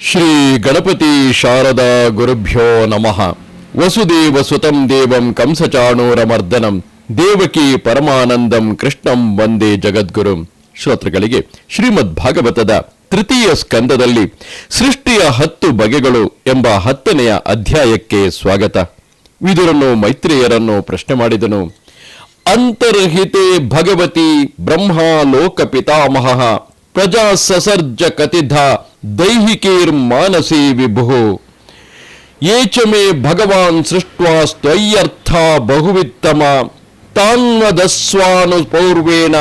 ಶ್ರೀ ಗಣಪತಿ ಶಾರದಾ ಗುರುಭ್ಯೋ ನಮಃ. ವಸುದೇವ ಸುತಂ ದೇವಂ ಕಂಸಚಾಣೂರಮರ್ದನಂ. ದೇವಕಿ ಪರಮಾನಂದಂ ಕೃಷ್ಣಂ ವಂದೇ ಜಗದ್ಗುರು. ಶ್ರೋತೃಗಳಿಗೆ ಶ್ರೀಮದ್ ಭಾಗವತದ ತೃತೀಯ ಸ್ಕಂದದಲ್ಲಿ ಸೃಷ್ಟಿಯ ಹತ್ತು ಬಗೆಗಳು ಎಂಬ ಹತ್ತನೆಯ ಅಧ್ಯಾಯಕ್ಕೆ ಸ್ವಾಗತ. ವಿದುರನ್ನು ಮೈತ್ರಿಯರನ್ನು ಪ್ರಶ್ನೆ ಮಾಡಿದನು. ಅಂತರ್ಹಿತೆ ಭಗವತಿ ಬ್ರಹ್ಮ ಲೋಕ ಪಿತಾಮಹ. ಪ್ರಜಾ ಸಸರ್ಜ ಕತಿಧ ದೈಹಿಕೇರ್ ಮಾನಸಿ ವಿಭು ಏಚ ಮೇ ಭಗವಾನ್ ಸೃಷ್ಟ್ವಾ ಸ್ವಯ್ಯರ್ಥ ಬಹುವಿತ್ತಮ. ತಾನ್ವದಸ್ವಾನು ಪೌರ್ವೇನ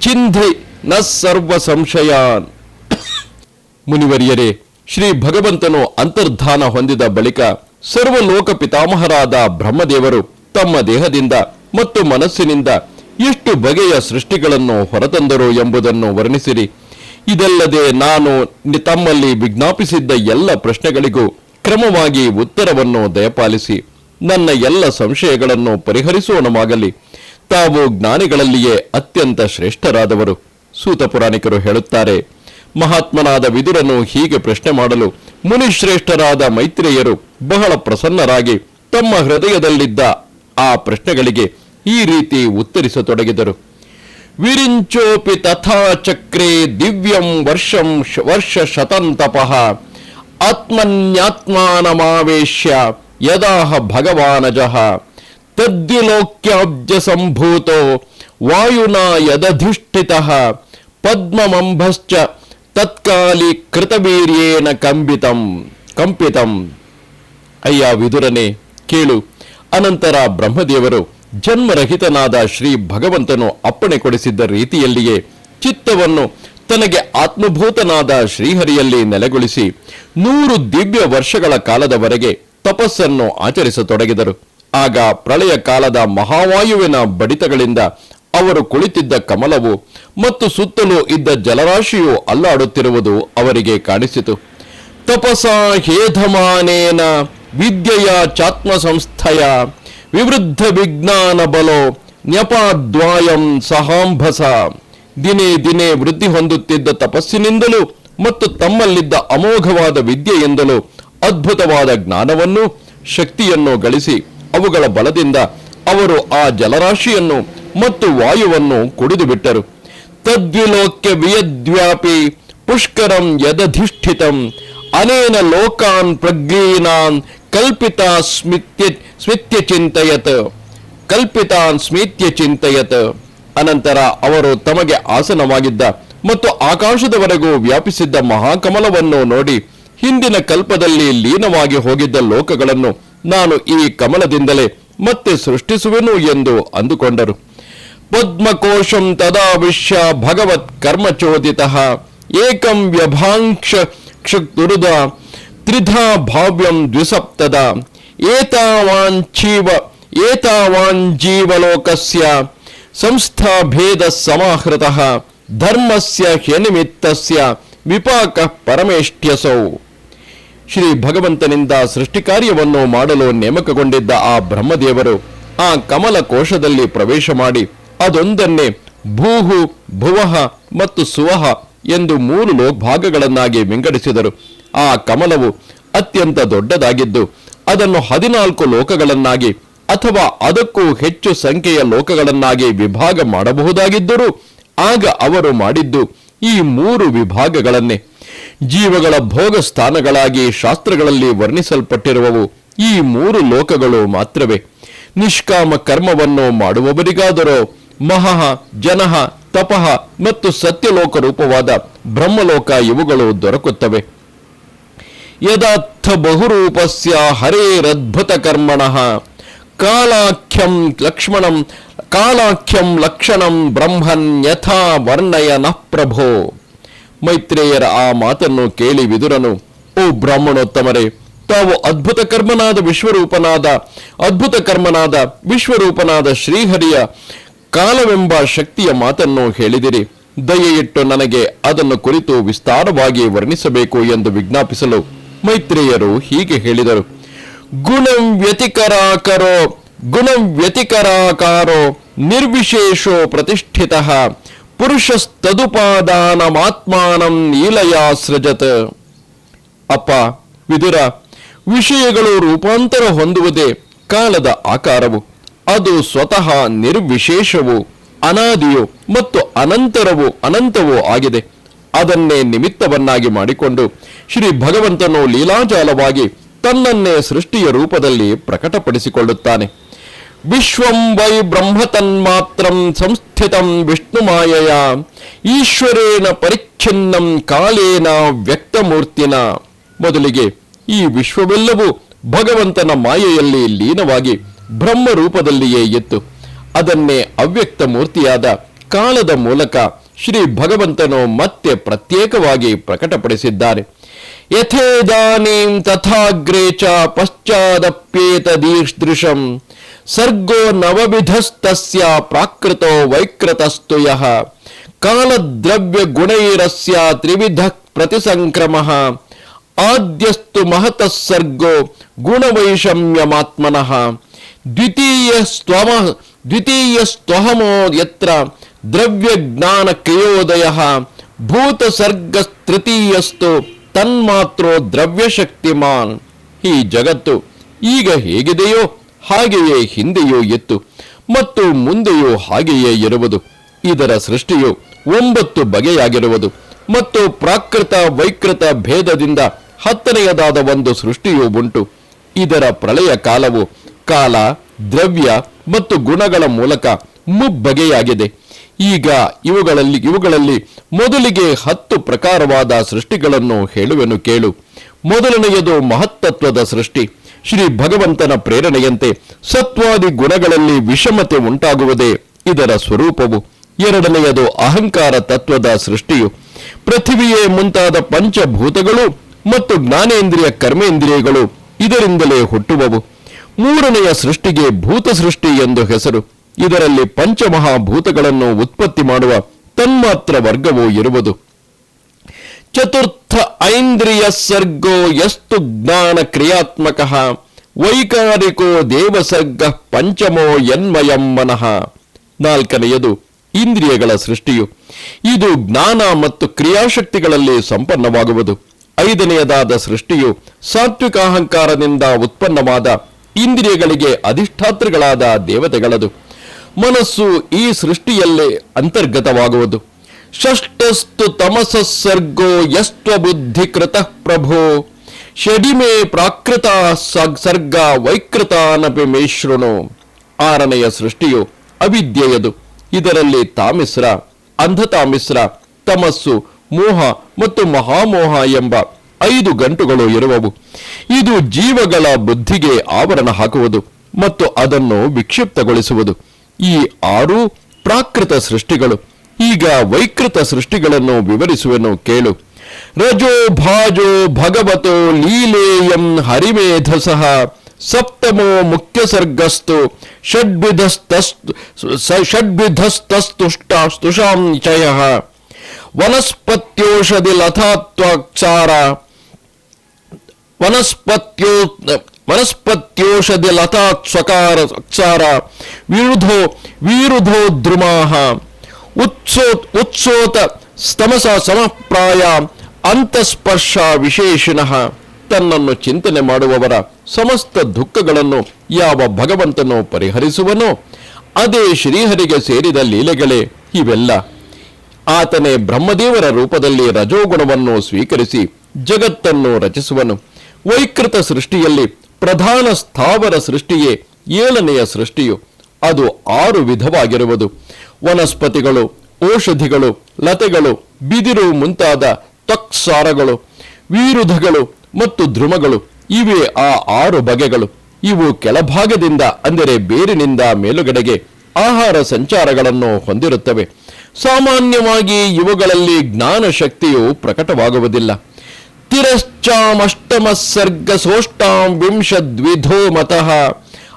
ಚಿಂಧಿ ನ ಸರ್ವ ಸಂಶಯಾನ್ ಮುನಿವರಿಯರೇ, ಶ್ರೀ ಭಗವಂತನು ಅಂತರ್ಧಾನ ಹೊಂದಿದ ಬಳಿಕ ಸರ್ವಲೋಕ ಪಿತಾಮಹರಾದ ಬ್ರಹ್ಮದೇವರು ತಮ್ಮ ದೇಹದಿಂದ ಮತ್ತು ಮನಸ್ಸಿನಿಂದ ಎಷ್ಟು ಬಗೆಯ ಸೃಷ್ಟಿಗಳನ್ನು ಹೊರತಂದರು ಎಂಬುದನ್ನು ವರ್ಣಿಸಿರಿ. ಇದಲ್ಲದೆ ನಾನು ತಮ್ಮಲ್ಲಿ ವಿಜ್ಞಾಪಿಸಿದ್ದ ಎಲ್ಲ ಪ್ರಶ್ನೆಗಳಿಗೂ ಕ್ರಮವಾಗಿ ಉತ್ತರವನ್ನು ದಯಪಾಲಿಸಿ. ನನ್ನ ಎಲ್ಲ ಸಂಶಯಗಳನ್ನು ಪರಿಹರಿಸೋಣವಾಗಲಿ. ತಾವು ಜ್ಞಾನಿಗಳಲ್ಲಿಯೇ ಅತ್ಯಂತ ಶ್ರೇಷ್ಠರಾದವರು, ಸೂತ ಪುರಾಣಿಕರು ಹೇಳುತ್ತಾರೆ. ಮಹಾತ್ಮನಾದ ವಿದುರನು ಹೀಗೆ ಪ್ರಶ್ನೆ ಮಾಡಲು, ಮುನಿಶ್ರೇಷ್ಠರಾದ ಮೈತ್ರೇಯರು ಬಹಳ ಪ್ರಸನ್ನರಾಗಿ ತಮ್ಮ ಹೃದಯದಲ್ಲಿದ್ದ ಆ ಪ್ರಶ್ನೆಗಳಿಗೆ ಈ ರೀತಿ ಉತ್ತರಿಸತೊಡಗಿದರು. ವಿರಿಂಚೋಪಿ ತಥಾ ಚಕ್ರೆ ದಿವ್ಯಂ ವರ್ಷಂ ಶ- ವರ್ಷ ಶತಂತಪಃ ಆತ್ಮನ್ಯಾತ್ಮಾನಮಾವೇಶ್ಯ ಯದಾಹ ಭಗವಾನಜಃ ತದ್ಯುಲೋಕ್ಯಾಬ್ಜ ಸಂಭೂತೋ ವಾಯುನಾ ಯದಧಿಷ್ಠಿತಃ ಪದ್ಮಮಂಭಶ್ಚ ತತ್ಕಾಲಿ ಕೃತವೀರ್ಯೇನ ಕಂಬಿತಂ ಕಂಪಿತಂ ಅಯ್ಯ ವಿದುರನೇ ಕೇಳು ಅನಂತರ ಬ್ರಹ್ಮದೇವರು ಜನ್ಮರಹಿತನಾದ ಶ್ರೀ ಭಗವಂತನು ಅಪ್ಪಣೆ ಕೊಡಿಸಿದ್ದ ರೀತಿಯಲ್ಲಿಯೇ ಚಿತ್ತವನ್ನು ತನಗೆ ಆತ್ಮಭೂತನಾದ ಶ್ರೀಹರಿಯಲ್ಲಿ ನೆಲೆಗೊಳಿಸಿ ನೂರು ದಿವ್ಯ ವರ್ಷಗಳ ಕಾಲದವರೆಗೆ ತಪಸ್ಸನ್ನು ಆಚರಿಸತೊಡಗಿದರು. ಆಗ ಪ್ರಳಯ ಕಾಲದ ಮಹಾವಾಯುವಿನ ಬಡಿತಗಳಿಂದ ಅವರು ಕುಳಿತಿದ್ದ ಕಮಲವು ಮತ್ತು ಸುತ್ತಲೂ ಇದ್ದ ಜಲರಾಶಿಯು ಅಲ್ಲಾಡುತ್ತಿರುವುದು ಅವರಿಗೆ ಕಾಣಿಸಿತು. ತಪಸ ಹೇಧಮಾನೇನ ವಿದ್ಯೆಯ ಚಾತ್ಮ ಸಂಸ್ಥಯ ವಿವೃದ್ಧ ವಿಜ್ಞಾನ ಬಲೋ ನ್ಯಪಾದ್ವಾಯಂ ಸಹಾಂಭಸ. ದಿನೇ ದಿನೇ ವೃದ್ಧಿ ಹೊಂದುತ್ತಿದ್ದ ತಪಸ್ಸಿನಿಂದಲೂ ಮತ್ತು ತಮ್ಮಲ್ಲಿದ್ದ ಅಮೋಘವಾದ ವಿದ್ಯೆಯಿಂದಲೂ ಅದ್ಭುತವಾದ ಜ್ಞಾನವನ್ನು, ಶಕ್ತಿಯನ್ನು ಗಳಿಸಿ ಅವುಗಳ ಬಲದಿಂದ ಅವರು ಆ ಜಲರಾಶಿಯನ್ನು ಮತ್ತು ವಾಯುವನ್ನು ಕುಡಿದು ಬಿಟ್ಟರು ತದ್ವಿಲೋಕ್ಯ ವಿಯದ್ವ್ಯಾಪಿ ಪುಷ್ಕರಂ ಯದಧಿಷ್ಠಿತಂ ಅನೇನ ಲೋಕಾನ್ ಪ್ರಜ್ಞೀನಾನ್ ಕಲ್ಪಿತ ಸ್ಮಿತ್ಯ ಸ್ಮಿತ್ಯ ಚಿಂತಯತ್ ಕಲ್ಪಿತಾನ್ ಸ್ಮಿತ್ಯ ಚಿಂತಯತ್ ಅನಂತರ ಅವರು ತಮಗೆ ಆಸನವಾಗಿದ್ದ ಮತ್ತು ಆಕಾಶದವರೆಗೂ ವ್ಯಾಪಿಸಿದ್ದ ಮಹಾಕಮಲವನ್ನು ನೋಡಿ ಹಿಂದಿನ ಕಲ್ಪದಲ್ಲಿ ಲೀನವಾಗಿ ಹೋಗಿದ್ದ ಲೋಕಗಳನ್ನು ನಾನು ಈ ಕಮಲದಿಂದಲೇ ಮತ್ತೆ ಸೃಷ್ಟಿಸುವೆನು ಎಂದು ಅಂದುಕೊಂಡರು. ಪದ್ಮಕೋಶಂ ತದಾವಿಶ್ಯ ಭಗವತ್ ಕರ್ಮಚೋದಿತ ಏಕಂ ವ್ಯಭಾಂಕ್ಷ ಕ್ಷುರುದ ತ್ರಿಧಾ ಭಾವ್ಯಂ ದ್ವಿಸಪ್ತದ ಏತಾವಾಂಚೀವ ಏತಾವಾಂಜೀವಲೋಕಸ್ಯ ಸಂಸ್ಥಾಭೇದ ಸಮಾಹೃತಃ ಧರ್ಮಸ್ಯ ಹ್ಯನಿಮಿತ್ತಸ್ಯ ವಿಪಾಕ ಪರಮೇಷ್ಟ್ಯಸೌ. ಶ್ರೀ ಭಗವಂತನಿಂದ ಸೃಷ್ಟಿ ಕಾರ್ಯವನ್ನು ಮಾಡಲು ನೇಮಕಗೊಂಡಿದ್ದ ಆ ಬ್ರಹ್ಮದೇವರು ಆ ಕಮಲ ಕೋಶದಲ್ಲಿ ಪ್ರವೇಶ ಮಾಡಿ ಅದೊಂದನ್ನೇ ಭೂಹು ಭುವಃ ಮತ್ತು ಸುವಹ ಎಂದು ಮೂರು ಲೋಕ ಭಾಗಗಳನ್ನಾಗಿ ವಿಂಗಡಿಸಿದರು. ಆ ಕಮಲವು ಅತ್ಯಂತ ದೊಡ್ಡದಾಗಿದ್ದು, ಅದನ್ನು ಹದಿನಾಲ್ಕು ಲೋಕಗಳನ್ನಾಗಿ ಅಥವಾ ಅದಕ್ಕೂ ಹೆಚ್ಚು ಸಂಖ್ಯೆಯ ಲೋಕಗಳನ್ನಾಗಿ ವಿಭಾಗ ಮಾಡಬಹುದಾಗಿದ್ದರೂ, ಆಗ ಅವರು ಮಾಡಿದ್ದು ಈ ಮೂರು ವಿಭಾಗಗಳನ್ನೇ. ಜೀವಗಳ ಭೋಗ ಸ್ಥಾನಗಳಾಗಿ ಶಾಸ್ತ್ರಗಳಲ್ಲಿ ವರ್ಣಿಸಲ್ಪಟ್ಟಿರುವವು ಈ ಮೂರು ಲೋಕಗಳು ಮಾತ್ರವೇ. ನಿಷ್ಕಾಮ ಕರ್ಮವನ್ನು ಮಾಡುವವರಿಗಾದರೂ ಮಹಃ ಜನಃ ತಪಃ ಮತ್ತು ಸತ್ಯಲೋಕ ರೂಪವಾದ ಬ್ರಹ್ಮಲೋಕ ಇವುಗಳು ದೊರಕುತ್ತವೆ. ಯದಾರ್ಥ ಬಹುರೂಪಸ್ಯ ಹರೇರದ್ಭುತ ಕರ್ಮಣಃ. ಕಾಲಾಖ್ಯಂ ಲಕ್ಷ್ಮಣಂ, ಕಾಲಾಖ್ಯಂ ಲಕ್ಷಣಂ ಬ್ರಹ್ಮನ್ ಯಥಾ ವರ್ಣಯನ ಪ್ರಭೋ. ಮೈತ್ರೇಯರ ಆ ಮಾತನ್ನು ಕೇಳಿ ವಿದುರನು, ಓ ಬ್ರಾಹ್ಮಣೋತ್ತಮರೇ, ತಾವು ಅದ್ಭುತ ಕರ್ಮನಾದ ವಿಶ್ವರೂಪನಾದ, ಅದ್ಭುತ ಕರ್ಮನಾದ ವಿಶ್ವರೂಪನಾದ ಶ್ರೀಹರಿಯ ಕಾಲವೆಂಬ ಶಕ್ತಿಯ ಮಾತನ್ನು ಹೇಳಿದಿರಿ. ದಯೆಯಿಟ್ಟು ನನಗೆ ಅದನ್ನು ಕುರಿತು ವಿಸ್ತಾರವಾಗಿ ವರ್ಣಿಸಬೇಕು ಎಂದು ವಿಜ್ಞಾಪಿಸಲು ಮೈತ್ರೇಯರು ಹೀಗೆ ಹೇಳಿದರು. ಗುಣಂ ವ್ಯತಿಕರಾಕರೋ, ಗುಣಂ ವ್ಯತಿಕರಾಕಾರೋ, ನಿರ್ವಿಶೇಷೋ ಪ್ರತಿಷ್ಠಿತ, ಪುರುಷಸ್ತದುಪಾದಾನಮಾತ್ಮಾನಂ ನೀಲಯಾ ಸೃಜತ್. ಅಪ್ಪ, ವಿದುರ, ವಿಷಯಗಳು ರೂಪಾಂತರ ಹೊಂದುವುದೇ ಕಾಲದ ಆಕಾರವು. ಅದು ಸ್ವತಃ ನಿರ್ವಿಶೇಷವು, ಅನಾದಿಯು ಮತ್ತು ಅನಂತರವು, ಅನಂತವೂ ಆಗಿದೆ. ಅದನ್ನೇ ನಿಮಿತ್ತವನ್ನಾಗಿ ಮಾಡಿಕೊಂಡು ಶ್ರೀ ಭಗವಂತನು ಲೀಲಾಜಾಲವಾಗಿ ತನ್ನನ್ನೇ ಸೃಷ್ಟಿಯ ರೂಪದಲ್ಲಿ ಪ್ರಕಟಪಡಿಸಿಕೊಳ್ಳುತ್ತಾನೆ. ವಿಶ್ವಂ ವೈ ಬ್ರಹ್ಮ ತನ್ಮಾತ್ರಂ ಸಂಸ್ಥಿತಂ ವಿಷ್ಣುಮಾಯಯ ಈಶ್ವರೇನ ಪರಿಚ್ಛಿನ್ನಂ ಕಾಲೇನ ವ್ಯಕ್ತಮೂರ್ತಿನ. ಮೊದಲಿಗೆ ಈ ವಿಶ್ವವೆಲ್ಲವೂ ಭಗವಂತನ ಮಾಯೆಯಲ್ಲಿ ಲೀನವಾಗಿ ಬ್ರಹ್ಮ ರೂಪದಲ್ಲಿಯೇ ಇತ್ತು ಅದನ್ನೇ ಅವ್ಯಕ್ತ ಮೂರ್ತಿಯಾದ ಕಾಲದ ಮೂಲಕ ಶ್ರೀ ಭಗವಂತನು ಮತ್ತೆ ಪ್ರತ್ಯೇಕವಾಗಿ ಪ್ರಕಟಪಡಿಸಿದ್ದಾರೆ. ಯಥೇದಾನೀಂ ತಥಾಗ್ರೇ ಪಶ್ಚಾದಪ್ಯೇತ ಪಶ್ಚಾದಪ್ಯೇತದೀದೃಶಂ ಸರ್ಗೋ ನವವಿಧಸ್ತಸ್ಯ ಪ್ರಾಕೃತೋ ವೈಕೃತಸ್ತು ಯಃ. ಕಾಲದ್ರವ್ಯ ಗುಣೈರಸ್ಯ ತ್ರಿವಿಧ ಪ್ರತಿಸಂಕ್ರಮಃ. ಆದ್ಯಸ್ತು ಮಹತಃ ಸರ್ಗೋ ಗುಣವೈಷಮ್ಯಮಾತ್ಮನಃ. ದ್ವಿತೀಯ ಸ್ವಮ ದ್ವಿತೀಯ ಸ್ವಹಮೋ ಯತ್ರ ದ್ರವ್ಯ ಜ್ಞಾನ ಕ್ರಿಯೋದಯ ತೃತೀಯಸ್ತು ತನ್ಮಾತ್ರೋ ದ್ರವ್ಯ ಶಕ್ತಿಮಾನ್ ಈ ಜಗತ್ತು ಈಗ ಹೇಗಿದೆಯೋ ಹಾಗೆಯೇ ಹಿಂದೆಯೋ ಎತ್ತು, ಮತ್ತು ಮುಂದೆಯೋ ಹಾಗೆಯೇ ಇರುವುದು. ಇದರ ಸೃಷ್ಟಿಯು ಒಂಬತ್ತು ಬಗೆಯಾಗಿರುವುದು, ಮತ್ತು ಪ್ರಾಕೃತ ವೈಕೃತ ಭೇದದಿಂದ ಹತ್ತನೆಯದಾದ ಒಂದು ಸೃಷ್ಟಿಯೂ ಉಂಟು. ಇದರ ಪ್ರಳಯ ಕಾಲವು ಕಾಲ, ದ್ರವ್ಯ ಮತ್ತು ಗುಣಗಳ ಮೂಲಕ ಮುಬ್ಬಗೆಯಾಗಿದೆ. ಈಗ ಇವುಗಳಲ್ಲಿ ಇವುಗಳಲ್ಲಿ ಮೊದಲಿಗೆ ಹತ್ತು ಪ್ರಕಾರವಾದ ಸೃಷ್ಟಿಗಳನ್ನು ಹೇಳುವೆನು ಕೇಳು. ಮೊದಲನೆಯದು ಮಹತ್ತತ್ವದ ಸೃಷ್ಟಿ. ಶ್ರೀ ಭಗವಂತನ ಪ್ರೇರಣೆಯಂತೆ ಸತ್ವಾದಿ ಗುಣಗಳಲ್ಲಿ ವಿಷಮತೆ ಉಂಟಾಗುವುದೇ ಇದರ ಸ್ವರೂಪವು. ಎರಡನೆಯದು ಅಹಂಕಾರ ತತ್ವದ ಸೃಷ್ಟಿಯು. ಪೃಥಿವಿಯೇ ಮುಂತಾದ ಪಂಚಭೂತಗಳು ಮತ್ತು ಜ್ಞಾನೇಂದ್ರಿಯ ಕರ್ಮೇಂದ್ರಿಯಗಳು ಇದರಿಂದಲೇ ಹುಟ್ಟುವವು. ಮೂರನೆಯ ಸೃಷ್ಟಿಗೆ ಭೂತ ಸೃಷ್ಟಿ ಎಂದು ಹೆಸರು. ಇದರಲ್ಲಿ ಪಂಚಮಹಾಭೂತಗಳನ್ನು ಉತ್ಪತ್ತಿ ಮಾಡುವ ತನ್ಮಾತ್ರ ವರ್ಗವೂ ಇರುವುದು. ಚತುರ್ಥ ಐಂದ್ರಿಯ ಸರ್ಗೋ ಯಸ್ತು ಜ್ಞಾನ ಕ್ರಿಯಾತ್ಮಕ. ವೈಕಾರಿಕೋ ದೇವಸರ್ಗ ಪಂಚಮೋ ಯನ್ಮಯಂ ಮನಃ. ನಾಲ್ಕನೆಯದು ಇಂದ್ರಿಯಗಳ ಸೃಷ್ಟಿಯು. ಇದು ಜ್ಞಾನ ಮತ್ತು ಕ್ರಿಯಾಶಕ್ತಿಗಳಲ್ಲಿ ಸಂಪನ್ನವಾಗುವುದು. ಐದನೆಯದಾದ ಸೃಷ್ಟಿಯು ಸಾತ್ವಿಕ ಅಹಂಕಾರದಿಂದ ಉತ್ಪನ್ನವಾದ ಇಂದ್ರಿಯಗಳಿಗೆ ಅಧಿಷ್ಠಾತೃಗಳಾದ ದೇವತೆಗಳದು. ಮನಸ್ಸು ಈ ಸೃಷ್ಟಿಯಲ್ಲೇ ಅಂತರ್ಗತವಾಗುವುದು. ಷಷ್ಟಸ್ತು ತಮಸ ಸರ್ಗೋ ಯಸ್ತ್ವ ಬುದ್ಧಿ ಕೃತ ಪ್ರಭೋ. ಷಡಿಮೆ ಪ್ರಾಕೃತ ಸರ್ಗ ವೈಕೃತಾನಪಿ ಮೇಶ್ರುಣು. ಆರನೆಯ ಸೃಷ್ಟಿಯು ಅವಿದ್ಯೆಯದು. ಇದರಲ್ಲಿ ತಾಮಿಸ್ರ ಅಂಧತಾಮಿಸ್ರ ತಮಸ್ಸು ಮೋಹ ಮತ್ತು ಮಹಾಮೋಹ ಎಂಬ ಐದು ಗಂಟುಗಳು ಇರುವವು. ಇದು ಜೀವಗಳ ಬುದ್ಧಿಗೆ ಆವರಣ ಹಾಕುವುದು ಮತ್ತು ಅದನ್ನು ವಿಕ್ಷಿಪ್ತಗೊಳಿಸುವುದು. ಈ ಆರು ಪ್ರಾಕೃತ ಸೃಷ್ಟಿಗಳು. ಈಗ ವೈಕೃತ ಸೃಷ್ಟಿಗಳನ್ನು ವಿವರಿಸುವೆನು ಕೇಳು. ರಜೋ ಭಾಜೋ ಭಗವತೋ ಲೀಲೇಯಂ ಹರಿಮೇಧಸಃ ಸಪ್ತಮೋ ಮುಖ್ಯ ಸರ್ಗಸ್ತು ಷಡ್ವಿಧಸ್ತಸ್ತು ಷಡ್ವಿಧಸ್ತಸ್ತುಷ್ಟ ಸ್ತುಷಾಂಚಯ ವನಸ್ಪತ್ಯೋಷಧಿ ಲತಾತ್ವಾಕ್ಷಾರ ವನಸ್ಪತ್ಯೋ ವನಸ್ಪತ್ಯೋಷಧಿ ಲತಾ ಸ್ವಕಾರ ಅಕ್ಷಾರ ವಿರುಧೋ ವಿರುಧೋ ದ್ರುಮಾಹ. ಉತ್ಸೋ, ಉತ್ಸೋತ ಸ್ತಮಸ ಸಮಪ್ರಾಯ, ಅಂತಸ್ಪರ್ಶ ವಿಶೇಷಿನಃ ತನ್ನನ್ನು ಚಿಂತನೆ ಮಾಡುವವರ ಸಮಸ್ತ ದುಃಖಗಳನ್ನು ಯಾವ ಭಗವಂತನೋ ಪರಿಹರಿಸುವನೋ, ಅದೇ ಶ್ರೀಹರಿಗೆ ಸೇರಿದ ಲೀಲೆಗಳೇ ಇವೆಲ್ಲ. ಆತನೇ ಬ್ರಹ್ಮದೇವರ ರೂಪದಲ್ಲಿ ರಜೋಗುಣವನ್ನು ಸ್ವೀಕರಿಸಿ ಜಗತ್ತನ್ನು ರಚಿಸುವನು. ವೈಕೃತ ಸೃಷ್ಟಿಯಲ್ಲಿ ಪ್ರಧಾನ ಸ್ಥಾವರ ಸೃಷ್ಟಿಯೇ ಏಳನೆಯ ಸೃಷ್ಟಿಯು. ಅದು ಆರು ವಿಧವಾಗಿರುವುದು. ವನಸ್ಪತಿಗಳು, ಔಷಧಿಗಳು, ಲತೆಗಳು, ಬಿದಿರು ಮುಂತಾದ ತಕ್ಸಾರಗಳು, ವಿರುಧಗಳು ಮತ್ತು ಧ್ರುಮಗಳು, ಇವೇ ಆ ಆರು ಬಗೆಗಳು. ಇವು ಕೆಳಭಾಗದಿಂದ ಅಂದರೆ ಬೇರಿನಿಂದ ಮೇಲುಗಡೆಗೆ ಆಹಾರ ಸಂಚಾರಗಳನ್ನು ಹೊಂದಿರುತ್ತವೆ. ಸಾಮಾನ್ಯವಾಗಿ ಇವುಗಳಲ್ಲಿ ಜ್ಞಾನ ಶಕ್ತಿಯು ಪ್ರಕಟವಾಗುವುದಿಲ್ಲ. ತಿರಶ್ಚಾಮಷ್ಟಮ ಸರ್ಗ ಸೋಷ್ಟಾಂ ವಿಂಶದ್ವಿಧೋ ಮತಃ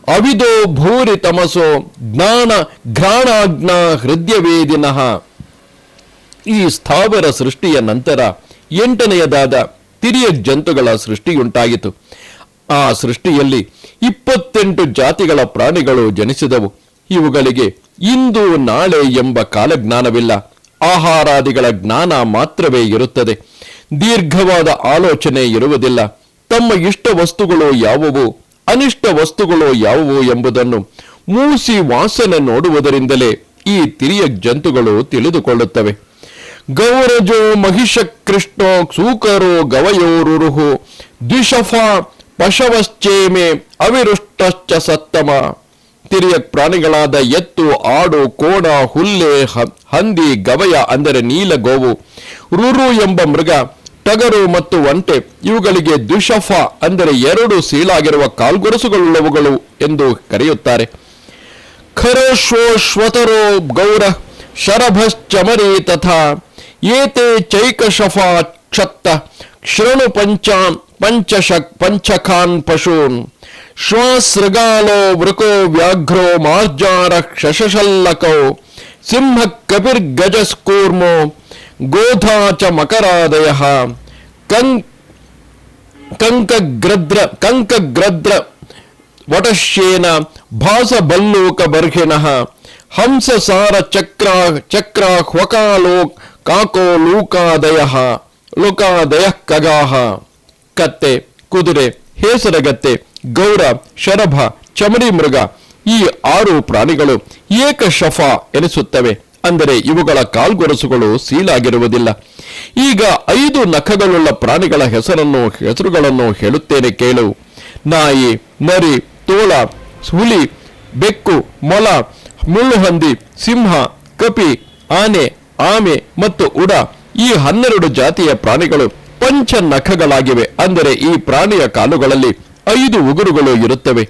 ಅವಿದೋ ಭೂರಿ ತಮಸೋ ಜ್ಞಾನ ಘ್ರಾಣಾಜ್ಞಾ ಹೃದಯವೇದಿನಃ. ಈ ಸ್ಥಾವರ ಸೃಷ್ಟಿಯ ನಂತರ ಎಂಟನೆಯದಾದ ತಿರಿಯ ಜಂತುಗಳ ಸೃಷ್ಟಿಯುಂಟಾಯಿತು. ಆ ಸೃಷ್ಟಿಯಲ್ಲಿ ಇಪ್ಪತ್ತೆಂಟು ಜಾತಿಗಳ ಪ್ರಾಣಿಗಳು ಜನಿಸಿದವು. ಇವುಗಳಿಗೆ ಇಂದು ನಾಳೆ ಎಂಬ ಕಾಲಜ್ಞಾನವಿಲ್ಲ. ಆಹಾರಾದಿಗಳ ಜ್ಞಾನ ಮಾತ್ರವೇ ಇರುತ್ತದೆ. ದೀರ್ಘವಾದ ಆಲೋಚನೆ ಇರುವುದಿಲ್ಲ. ತಮ್ಮ ಇಷ್ಟ ವಸ್ತುಗಳು ಯಾವುವು, ಅನಿಷ್ಟ ವಸ್ತುಗಳು ಯಾವುವು ಎಂಬುದನ್ನು ಮೂಸಿ ವಾಸನೆ ನೋಡುವುದರಿಂದಲೇ ಈ ತಿರಿಯ ಜಂತುಗಳು ತಿಳಿದುಕೊಳ್ಳುತ್ತವೆ. ಗೌರಜೋ ಮಹಿಷ ಕೃಷ್ಣೋ ಸೂಕರೋ ಗವಯೋರುರುಹು ದ್ವಿಷಫ ಪಶವಶ್ಚೇಮೆ ಅವಿರುಷ್ಟಶ್ಚ ಸತ್ತಮ. ತಿರಿಯ ಪ್ರಾಣಿಗಳಾದ ಎತ್ತು, ಆಡು, ಕೋಣ, ಹುಲ್ಲೆ ಹಂದಿ, ಗವಯ, ಅಂದರೆ ನೀಲ ಗೋವು, ರುರು ಎಂಬ ಮೃಗ, ಟಗರು ಮತ್ತು ಒಂಟೆ, ಇವುಗಳಿಗೆ ದ್ವಿಷಫ ಅಂದರೆ ಎರಡು ಸೀಳಾಗಿರುವ ಕಾಲ್ಗೊರಸುಗಳುಳ್ಳವುಗಳು ಎಂದು ಕರೆಯುತ್ತಾರೆ. ಖರೋಶ್ವೋಶ್ವತರೋ ಗೌರ ಶರಭಶ್ಚಮರಿ ತಥಾ, ಏತೆ ಚೈಕಶಫ ಕ್ಷತ್ತ ಶೃಣು ಪಂಚಾನ್ ಪಂಚಶ ಪಂಚಖಾನ್ ಪಶೂನ್. ಶ್ವಾಸೃಗಾಲೋ ವೃಕೋ ವ್ಯಾಘ್ರೋ ಮಾರ್ಜಾರ ಶಶಶಲ್ಲಕೋ ಸಿಂಹ ಕಪಿರ್ಗಜಸ್ಕೂರ್ಮೋ ಗೋಧಾ ಚ ಮಕರಾದಯ ಕಂಕಗ್ರದ್ರ ಕಂಕಗ್ರದ್ರ ವಟಶ್ಯೇನ ಭಾಸಬಲ್ಲೋಕ ಬರ್ಹಿಣಃ ಹಂಸ ಸಾರ ಚಕ್ರ ಚಕ್ರ ಹ್ವಕಾಲೋ ಕಾಕೋ ಲೂಕಾದಯ, ಲೋಕಾದಯ ಕಗಾಹ. ಕತ್ತೆ, ಕುದುರೆ, ಹೇಸರಗತ್ತೆ ಗೌರ ಶರಭ ಚಮರಿ ಮೃಗ ಈ ಆರು ಪ್ರಾಣಿಗಳು ಏಕಶಫ ಎನಿಸುತ್ತವೆ. ಅಂದರೆ ಇವುಗಳ ಕಾಲ್ಗೊರಸುಗಳು ಸೀಲಾಗಿರುವುದಿಲ್ಲ ಈಗ ಐದು ನಖಗಳುಳ್ಳ ಪ್ರಾಣಿಗಳ ಹೆಸರನ್ನು, ಹೆಸರುಗಳನ್ನು ಹೇಳುತ್ತೇನೆ ಕೇಳು. ನಾಯಿ, ನರಿ, ತೋಳ, ಹುಲಿ, ಬೆಕ್ಕು, ಮೊಲ, ಮುಳ್ಳುಹಂದಿ, ಸಿಂಹ, ಕಪಿ, ಆನೆ, ಆಮೆ ಮತ್ತು ಉಡ ಈ ಹನ್ನೆರಡು ಜಾತಿಯ ಪ್ರಾಣಿಗಳು ಪಂಚ ನಖಗಳಾಗಿವೆ ಅಂದರೆ ಈ ಪ್ರಾಣಿಯ ಕಾಲುಗಳಲ್ಲಿ ಐದು ಉಗುರುಗಳು ಇರುತ್ತವೆ.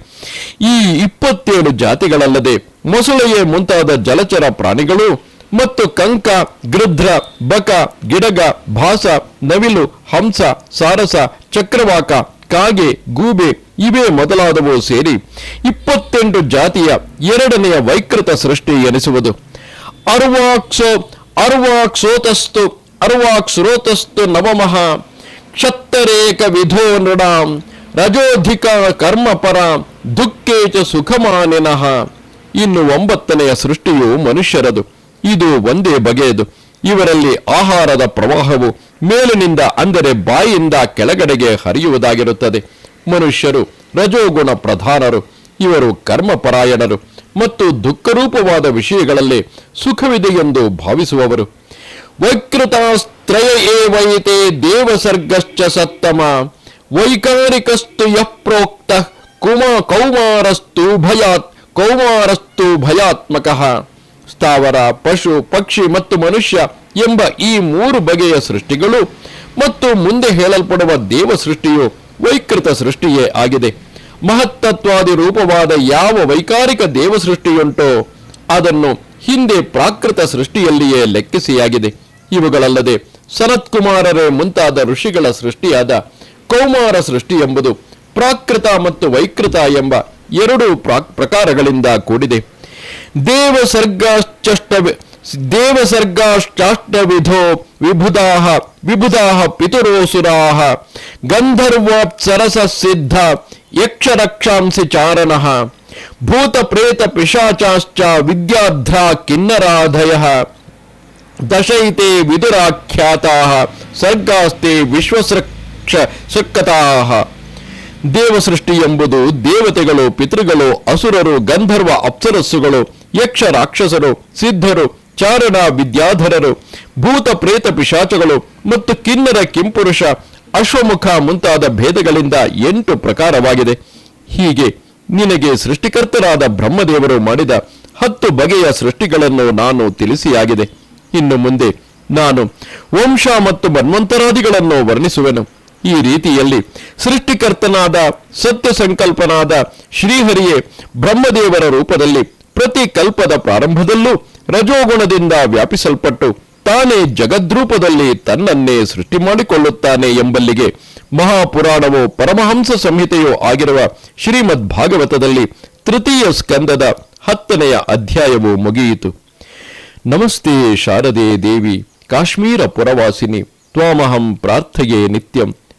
ಈ ಇಪ್ಪತ್ತೇಳು ಜಾತಿಗಳಲ್ಲದೆ ಮೊಸಳೆಯೇ ಮುಂತಾದ ಜಲಚರ ಪ್ರಾಣಿಗಳು ಮತ್ತು ಕಂಕ, ಗೃಧ್ರ, ಬಕ, ಗಿಡಗ, ಭಾಸ, ನವಿಲು, ಹಂಸ, ಸಾರಸ, ಚಕ್ರವಾಕ, ಕಾಗೆ, ಗೂಬೆ ಇವೇ ಮೊದಲಾದವು ಸೇರಿ ಇಪ್ಪತ್ತೆಂಟು ಜಾತಿಯ ಎರಡನೆಯ ವೈಕೃತ ಸೃಷ್ಟಿ ಎನಿಸುವುದು. ಅರ್ವಾಕ್ಸೋ, ಅರ್ವಾಕ್ಸೋತಸ್ತು ಅರ್ವಾಕ್ಸ್ರೋತಸ್ತು ನವಮಃ ಕ್ಷತ್ತರೇಕ ವಿಧೋ ನೃಣಾಂ. ರಜೋಧಿಕ ಕರ್ಮಪರ ದುಃಖೇಚ ಸುಖಮಾನಿನಃ. ಇನ್ನು ಒಂಬತ್ತನೆಯ ಸೃಷ್ಟಿಯು ಮನುಷ್ಯರದು. ಇದು ಒಂದೇ ಬಗೆಯದು. ಇವರಲ್ಲಿ ಆಹಾರದ ಪ್ರವಾಹವು ಮೇಲಿನಿಂದ ಅಂದರೆ ಬಾಯಿಯಿಂದ ಕೆಳಗಡೆಗೆ ಹರಿಯುವುದಾಗಿರುತ್ತದೆ. ಮನುಷ್ಯರು ರಜೋಗುಣ ಪ್ರಧಾನರು. ಇವರು ಕರ್ಮಪರಾಯಣರು ಮತ್ತು ದುಃಖರೂಪವಾದ ವಿಷಯಗಳಲ್ಲಿ ಸುಖವಿದೆ ಎಂದು ಭಾವಿಸುವವರು. ವೈಕೃತಾಸ್ತ್ರಯ ಏವೈತೆ ದೇವಸರ್ಗಶ್ಚ ಸತ್ತಮ. ವೈಕಾರಿಕಸ್ತು ಯಪ್ರೋಕ್ತ ಪ್ರೋಕ್ತ ಕುಮ ಕೌಮಾರಸ್ತು ಭಯಾತ್ ಕೌಮಾರಸ್ತು ಭಯಾತ್ಮಕ. ಸ್ಥಾವರ, ಪಶು, ಪಕ್ಷಿ ಮತ್ತು ಮನುಷ್ಯ ಎಂಬ ಈ ಮೂರು ಬಗೆಯ ಸೃಷ್ಟಿಗಳು ಮತ್ತು ಮುಂದೆ ಹೇಳಲ್ಪಡುವ ದೇವ ಸೃಷ್ಟಿಯು ವೈಕೃತ ಸೃಷ್ಟಿಯೇ ಆಗಿದೆ. ಮಹತ್ತತ್ವಾದಿ ರೂಪವಾದ ಯಾವ ವೈಕಾರಿಕ ದೇವ ಸೃಷ್ಟಿಯುಂಟೋ ಅದನ್ನು ಹಿಂದೆ ಪ್ರಾಕೃತ ಸೃಷ್ಟಿಯಲ್ಲಿಯೇ ಲೆಕ್ಕಿಸಿಯಾಗಿದೆ. ಇವುಗಳಲ್ಲದೆ ಸನತ್ಕುಮಾರರೇ ಮುಂತಾದ ಋಷಿಗಳ ಸೃಷ್ಟಿಯಾದ ಕೌಮಾರ ಸೃಷ್ಟಿ ಎಂಬುದು ಪ್ರಾಕೃತ ಮತ್ತು ವೈಕೃತ ಎಂಬ ಎರಡು ಪ್ರಾ- ಪ್ರಕಾರಗಳಿಂದ ಕೂಡಿದೆ. ದೇವಸರ್ಗಾಶ್ಚಷ್ಟ ದೇವಸರ್ಗಾಶ್ಚಾಷ್ಟವಿಧೋ ವಿಬುಧಾಹ ವಿಬುಧಾಹ ಪಿತುರೋಸುರಾಹ ಗಂಧರ್ವಾಪ್ಸರಸ ಸಿದ್ಧ ಯಕ್ಷರಕ್ಷಾಂಸಿ ಚಾರಣಃ ಭೂತ ಪ್ರೇತ ಪಿಶಾಚಾಶ್ಚ ವಿದ್ಯಾಧ್ರ ಕಿನ್ನರಾಧಯ ದಶೈತೆ ವಿದುರಾಖ್ಯಾತಾ ಸರ್ಗಾಸ್ತೆ ವಿಶ್ವಸೃಕ್ಷ ದೇವ ಸೃಷ್ಟಿ ಎಂಬುದು ದೇವತೆಗಳು, ಪಿತೃಗಳು, ಅಸುರರು, ಗಂಧರ್ವ, ಅಪ್ಸರಸ್ಸುಗಳು, ಯಕ್ಷ ರಾಕ್ಷಸರು, ಸಿದ್ಧರು, ಚಾರಣ ವಿದ್ಯಾಧರರು, ಭೂತ ಪ್ರೇತ ಪಿಶಾಚಗಳು ಮತ್ತು ಕಿನ್ನರ ಕಿಂಪುರುಷ ಅಶ್ವಮುಖ ಮುಂತಾದ ಭೇದಗಳಿಂದ ಎಂಟು ಪ್ರಕಾರವಾಗಿದೆ. ಹೀಗೆ ನಿನಗೆ ಸೃಷ್ಟಿಕರ್ತರಾದ ಬ್ರಹ್ಮದೇವರು ಮಾಡಿದ ಹತ್ತು ಬಗೆಯ ಸೃಷ್ಟಿಗಳನ್ನು ನಾನು ತಿಳಿಸಿಯಾಗಿದೆ. ಇನ್ನು ಮುಂದೆ ನಾನು ವಂಶ ಮತ್ತು ಮನ್ವಂತರಾದಿಗಳನ್ನು ವರ್ಣಿಸುವೆನು. ಈ ರೀತಿಯಲ್ಲಿ ಸೃಷ್ಟಿಕರ್ತನಾದ ಸತ್ಯ ಸಂಕಲ್ಪನಾದ ಶ್ರೀಹರಿಯೇ ಬ್ರಹ್ಮದೇವರ ರೂಪದಲ್ಲಿ ಪ್ರತಿ ಕಲ್ಪದ ಪ್ರಾರಂಭದಲ್ಲೂ ರಜೋಗುಣದಿಂದ ವ್ಯಾಪಿಸಲ್ಪಟ್ಟು ತಾನೇ ಜಗದ್ರೂಪದಲ್ಲಿ ತನ್ನನ್ನೇ ಸೃಷ್ಟಿ ಮಾಡಿಕೊಳ್ಳುತ್ತಾನೆ ಎಂಬಲ್ಲಿಗೆ ಮಹಾಪುರಾಣವೋ ಪರಮಹಂಸ ಸಂಹಿತೆಯೋ ಆಗಿರುವ ಶ್ರೀಮದ್ ಭಾಗವತದಲ್ಲಿ ತೃತೀಯ ಸ್ಕಂದದ ಹತ್ತನೆಯ ಅಧ್ಯಾಯವು ಮುಗಿಯಿತು. ನಮಸ್ತೆ ಶಾರದೆ ದೇವಿ, ಕಾಶ್ಮೀರ ಪುರವಾಸಿನಿ, ತ್ವಾಮಹಂ ಪ್ರಾರ್ಥೆಯೇ ನಿತ್ಯಂ.